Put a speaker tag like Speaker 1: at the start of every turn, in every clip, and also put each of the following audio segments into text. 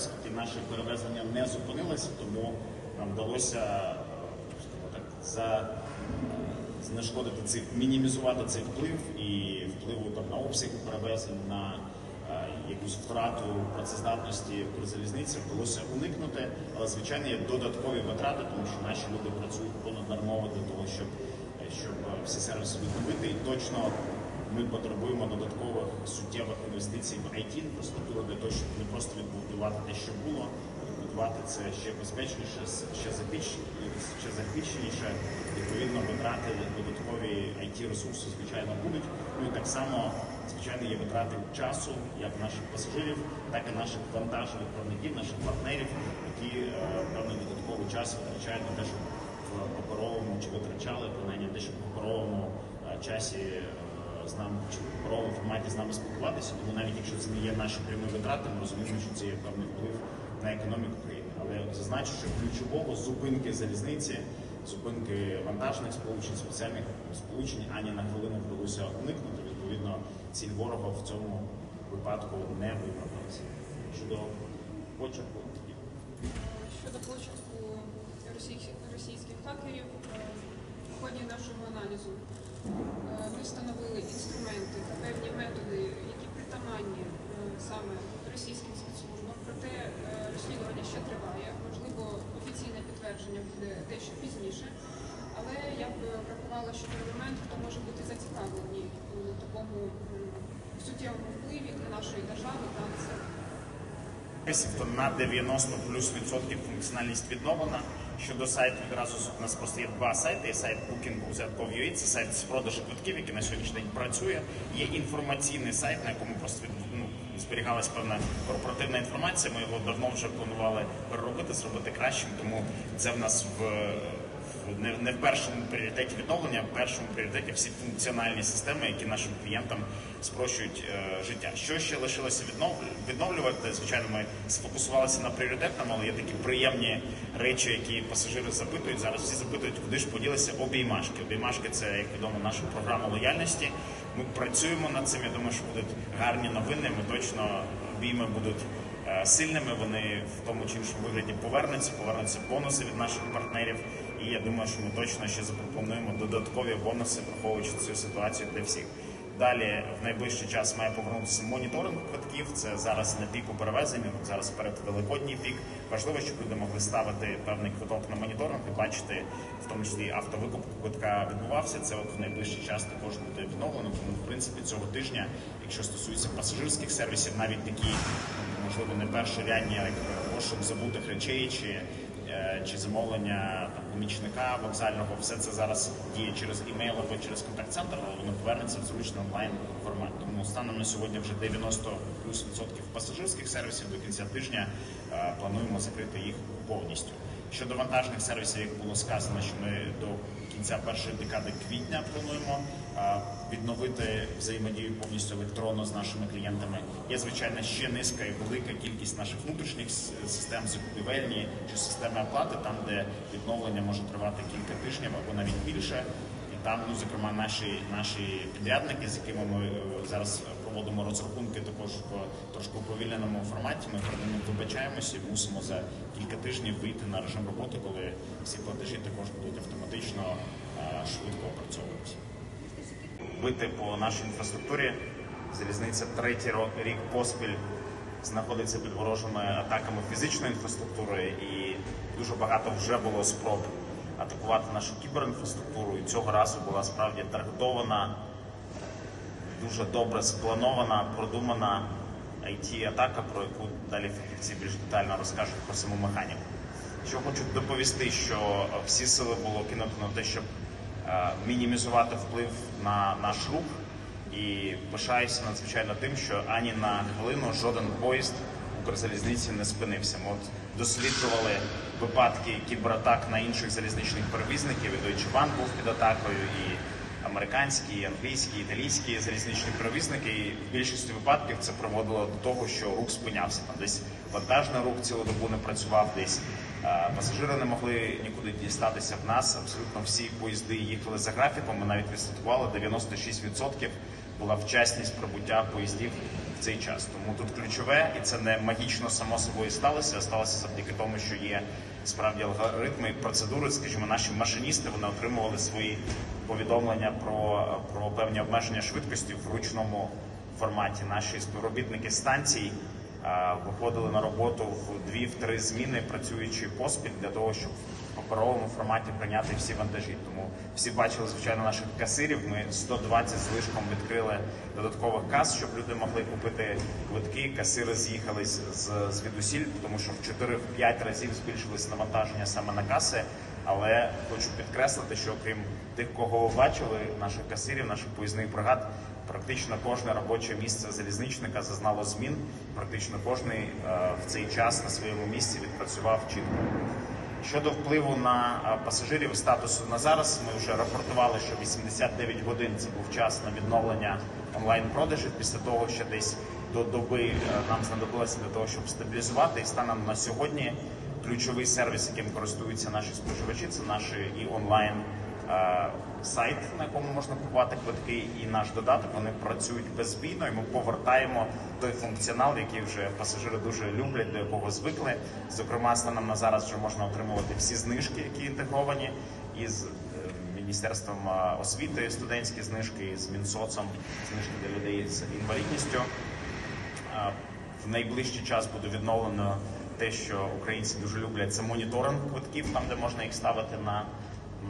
Speaker 1: оскільки наші перевезення не зупинилися, тому нам вдалося е, так, за, знешкодити цей, мінімізувати цей вплив і впливу там, на обсяги перевезень, на е, якусь втрату працездатності Укрзалізниці вдалося уникнути, але звичайно є додаткові витрати, тому що наші люди працюють понаднормово для того, щоб, щоб е, всі сервіси відновити. І точно ми потребуємо додаткових суттєвих інвестицій в it інфраструктуру для того, щоб не просто відбудувати те, що було, відбудувати це ще безпечніше, ще захищ- ще захищеніше. Відповідно, витрати додаткові it ресурси, звичайно, будуть. Ну і так само, звичайно, є витрати часу як наших пасажирів, так і наших вантажних правників, наших партнерів, які е, певний додатковий час витрачають на те, щоб в паперовому чи витрачали принаймні те, щоб в паперовому е, часі е, з нами чи паперовому форматі з нами спілкуватися. Тому навіть якщо це не є наші прямі витрати, ми розуміємо, що це є певний вплив на економіку країни. Але зазначу, що ключового зупинки залізниці, зупинки вантажних сполучень, спеціальних сполучень ані на хвилину вдалося уникнути. Відповідно, ціль ворога в цьому випадку не виправдалася. Щодо почерку,
Speaker 2: Щодо почерку російських, хакерів, е, в ході нашого аналізу ми встановили інструменти та певні методи, які притаманні е, саме російським спецслужбам. Проте е, розслідування ще триває. Можливо, офіційне підтвердження буде дещо пізніше. Але я б врахувала, що той момент, хто може бути зацікавлений у такому суттєвому впливі для нашої держави та населення.
Speaker 1: то на 90 плюс відсотків функціональність відновлена. Щодо сайту, відразу у нас просто є два сайти. Сайт Booking.ua, це сайт з продажу квитків, який на сьогоднішній день працює. Є інформаційний сайт, на якому просто ну, зберігалась певна корпоративна інформація. Ми його давно вже планували переробити, зробити кращим. Тому це в нас в не, не в першому пріоритеті відновлення, а в першому пріоритеті всі функціональні системи, які нашим клієнтам спрощують е, життя. Що ще лишилося віднов... відновлювати? Звичайно, ми сфокусувалися на пріоритетному, але є такі приємні речі, які пасажири запитують. Зараз всі запитують, куди ж поділися обіймашки. Обіймашки це як відомо наша програма лояльності. Ми працюємо над цим. Я думаю, що будуть гарні новини. Ми точно обійми будуть сильними. Вони в тому чи іншому вигляді повернуться, повернуться бонуси від наших партнерів. І я думаю, що ми точно ще запропонуємо додаткові бонуси, враховуючи цю ситуацію для всіх. Далі в найближчий час має повернутися моніторинг квитків. Це зараз на піку перевезення. Зараз перед великодній пік. Важливо, щоб люди могли ставити певний квиток на моніторинг і бачити, в тому числі автовикуп квитка відбувався. Це от в найближчий час також буде відновлено. Тому в принципі цього тижня, якщо стосується пасажирських сервісів, навіть такі можливо не першорядні, як пошук забутих речей чи е, чи замовлення там помічника вокзального, все це зараз діє через імейл або через контакт-центр, але воно повернеться в зручний онлайн формат. Тому станом на сьогодні вже 90 плюс відсотків пасажирських сервісів до кінця тижня е, плануємо закрити їх повністю. Щодо вантажних сервісів, як було сказано, що ми до кінця першої декади квітня плануємо відновити взаємодію повністю електронно з нашими клієнтами. Є звичайно ще низка і велика кількість наших внутрішніх систем закупівельні чи системи оплати, там де відновлення може тривати кілька тижнів або навіть більше. Там, ну зокрема, наші наші підрядники, з якими ми е, зараз проводимо розрахунки, також в трошки уповільненому форматі. Ми перед ними вибачаємося і мусимо за кілька тижнів вийти на режим роботи, коли всі платежі також будуть автоматично е, швидко опрацьовуватися. Бити по нашій інфраструктурі. Залізниця третій ро- рік поспіль знаходиться під ворожими атаками фізичної інфраструктури, і дуже багато вже було спроб атакувати нашу кіберінфраструктуру. І цього разу була справді таргетована, дуже добре спланована, продумана it атака про яку далі фахівці більш детально розкажуть про саму механіку. Що хочу доповісти, що всі сили було кинуто на те, щоб е, мінімізувати вплив на наш рух. І пишаюся надзвичайно тим, що ані на хвилину жоден поїзд Укрзалізниці не спинився. Ми от досліджували випадки кібератак на інших залізничних перевізників. І Deutsche Bahn був під атакою, і американські, і англійські, і італійські залізничні перевізники. І в більшості випадків це приводило до того, що рух спинявся. Там десь вантажний рух цілу добу не працював, десь е, пасажири не могли нікуди дістатися в нас. Абсолютно всі поїзди їхали за графіком. Ми навіть відслідкували 96% була вчасність прибуття поїздів цей час. Тому тут ключове, і це не магічно само собою сталося, а сталося завдяки тому, що є справді алгоритми і процедури. Скажімо, наші машиністи вони отримували свої повідомлення про, про певні обмеження швидкості в ручному форматі. Наші співробітники станцій виходили на роботу в дві-три зміни, працюючи поспіль для того, щоб паперовому форматі прийняти всі вантажі. Тому всі бачили, звичайно, наших касирів. Ми 120 з лишком відкрили додаткових кас, щоб люди могли купити квитки. Касири з'їхались з звідусіль, тому що в 4-5 разів збільшилось навантаження саме на каси. Але хочу підкреслити, що крім тих, кого ви бачили, наших касирів, наших поїзних бригад, практично кожне робоче місце залізничника зазнало змін. Практично кожний е, в цей час на своєму місці відпрацював чітко. Щодо впливу на е, пасажирів статусу на зараз, ми вже рапортували, що 89 годин це був час на відновлення онлайн-продажів. Після того ще десь до доби е, нам знадобилося для того, щоб стабілізувати. І станом на сьогодні ключовий сервіс, яким користуються наші споживачі, це наші і онлайн сайт, на якому можна купувати квитки, і наш додаток. Вони працюють безбійно, і ми повертаємо той функціонал, який вже пасажири дуже люблять, до якого звикли. Зокрема, станом на зараз вже можна отримувати всі знижки, які інтегровані із е, Міністерством е, освіти, студентські знижки, з Мінсоцом, знижки для людей з інвалідністю. В найближчий час буде відновлено те, що українці дуже люблять, це моніторинг квитків, там де можна їх ставити на,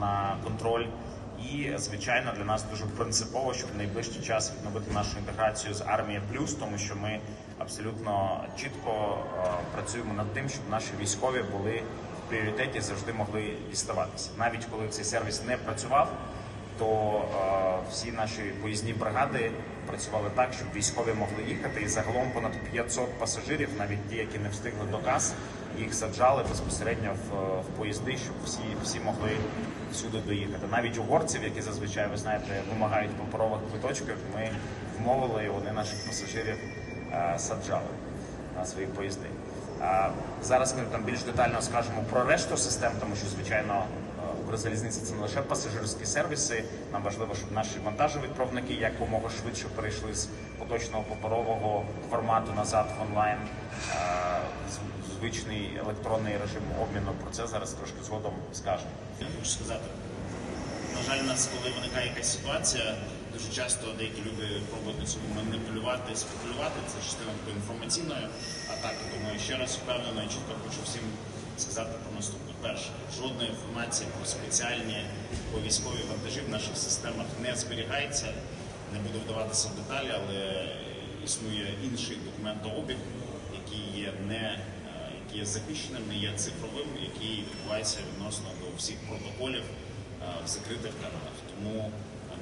Speaker 1: на контроль. І звичайно для нас дуже принципово, щоб в найближчий час відновити нашу інтеграцію з армією плюс, тому що ми абсолютно чітко е, працюємо над тим, щоб наші військові були в пріоритеті, завжди могли діставатися. Навіть коли цей сервіс не працював, то е, всі наші поїзні бригади працювали так, щоб військові могли їхати. І загалом понад 500 пасажирів, навіть ті, які не встигли до кас, їх саджали безпосередньо в, в поїзди, щоб всі, всі могли всюди доїхати. Навіть угорців, які зазвичай ви знаєте, вимагають паперових квиточків, ми вмовили і вони наших пасажирів е, саджали на свої поїзди. Зараз ми там більш детально скажемо про решту систем, тому що звичайно. е, Укрзалізниця це не лише пасажирські сервіси. Нам важливо, щоб наші вантажовідправники якомога швидше перейшли з поточного паперового формату назад в онлайн е, звичний електронний режим обміну. Про це зараз трошки згодом скажемо.
Speaker 3: Я хочу сказати, на жаль, у нас, коли виникає якась ситуація, дуже часто деякі люди пробують на цьому маніпулювати, спекулювати. Це частина такої інформаційної атаки. Тому я ще раз впевнено і чітко хочу всім сказати про наступне. Перше, жодної інформації про спеціальні або військові вантажі в наших системах не зберігається. Не буду вдаватися в деталі, але існує інший документообіг, який є не е, який є захищеним, не є цифровим, який відбувається відносно до всіх протоколів е, в закритих каналах. Тому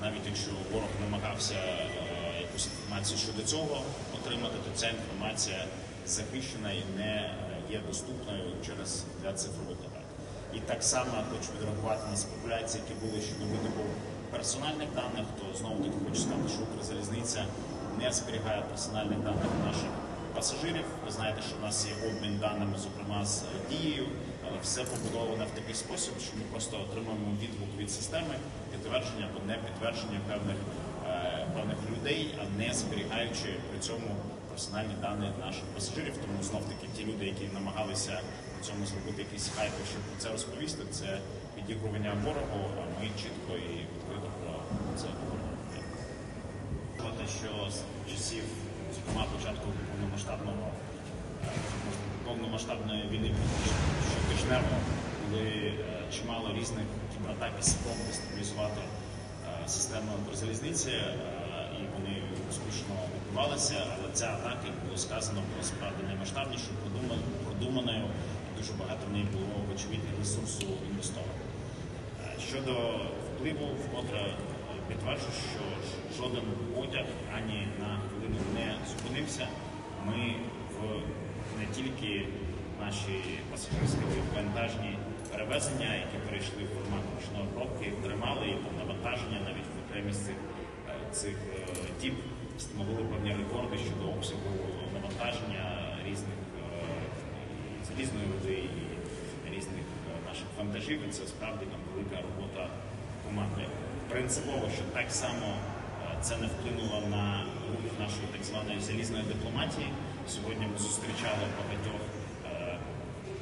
Speaker 3: навіть якщо ворог намагався е, якусь інформацію щодо цього отримати, то ця інформація захищена і не е, є доступною через для цифрових атак. І так само хочу відреагувати на спекуляції, які були щодо видобу персональних даних, то знову таки хочу сказати, що Укрзалізниця не зберігає персональних даних наших пасажирів. Ви знаєте, що в нас є обмін даними, зокрема з дією, все побудоване в такий спосіб, що ми просто отримуємо відгук від системи, підтвердження або не підтвердження певних, е, певних людей, а не зберігаючи при цьому персональні дані наших пасажирів. Тому знов таки ті люди, які намагалися на цьому зробити якісь хайпи, щоб про це розповісти, це підігрування ворогу, а ми чітко і відкрито про це говоримо. Що з часів, зокрема, початку повномасштабного е, повномасштабної війни щотижнево були е, чимало різних кібератак і спроб дестабілізувати е, систему Укрзалізниці, е, і вони успішно відбувалися, але ця атака, як було сказано, була справді наймасштабнішою, продуманою, продуманою. Дуже багато в неї було вочевидь ресурсу інвестовано. Щодо впливу, вкотре підтверджую, що жоден потяг ані на хвилину не зупинився. Ми тільки наші пасажирські вантажні перевезення, які перейшли в формат ручної пробки, тримали і там навантаження навіть в окремі з цих, е, цих е, діб встановили певні рекорди щодо обсягу навантаження різних е, з різної води і різних е, наших вантажів. І це справді там велика робота команди. Принципово, що так само е,
Speaker 1: це не вплинуло на рух нашої так званої залізної дипломатії. Сьогодні ми зустрічали багатьох. е,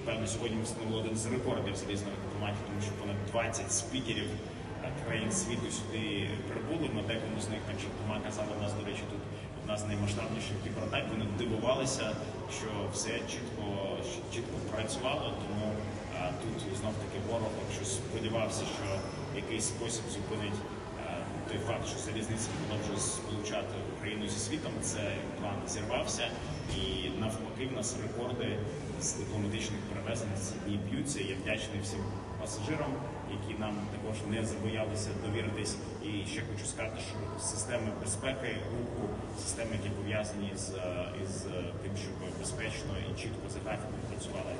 Speaker 1: Певно, сьогодні ми встановили один з рекордів залізної дипломатії, тому що понад 20 спікерів е, країн світу сюди прибули. Ми декому з них, Тома казала, у нас, до речі, тут одна з наймасштабніших кібератак. Вони дивувалися, що все чітко, чітко працювало, тому а, тут знов таки ворог, якщо сподівався, що якийсь спосіб зупинить той факт, що залізниця продовжує сполучати Україну зі світом, це план зірвався, і навпаки, в нас рекорди з дипломатичних перевезень ці дні б'ються. Я вдячний всім пасажирам, які нам також не забоялися довіритись. І ще хочу сказати, що системи безпеки руху, системи, які пов'язані з, із тим, щоб безпечно і чітко за графіком працювали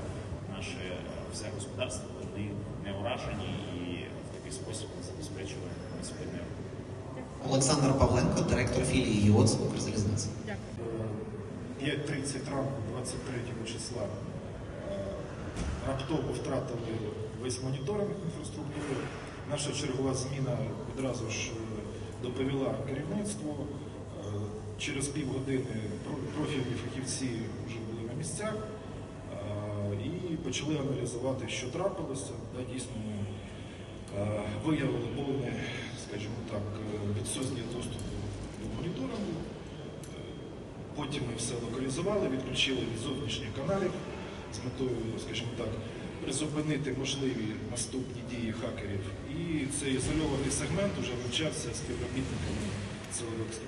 Speaker 1: наше е, все господарство, вони не уражені і в такий спосіб ми забезпечили рух.
Speaker 4: Олександр Павленко, директор філії ЮОЦ Укрзалізниці.
Speaker 5: 5.30 ранку 23 числа е, раптово втратили весь моніторинг інфраструктури. Наша чергова зміна відразу ж е, доповіла керівництву. Е, Через півгодини профільні фахівці вже були на місцях і почали аналізувати, що трапилося. Дійсно, виявили повне, скажімо так, відсутність доступу до моніторингу. Потім ми все локалізували, відключили від зовнішніх каналів з метою, скажімо так, призупинити можливі наступні дії хакерів. І цей ізольований сегмент вже вивчався співробітниками силових структур.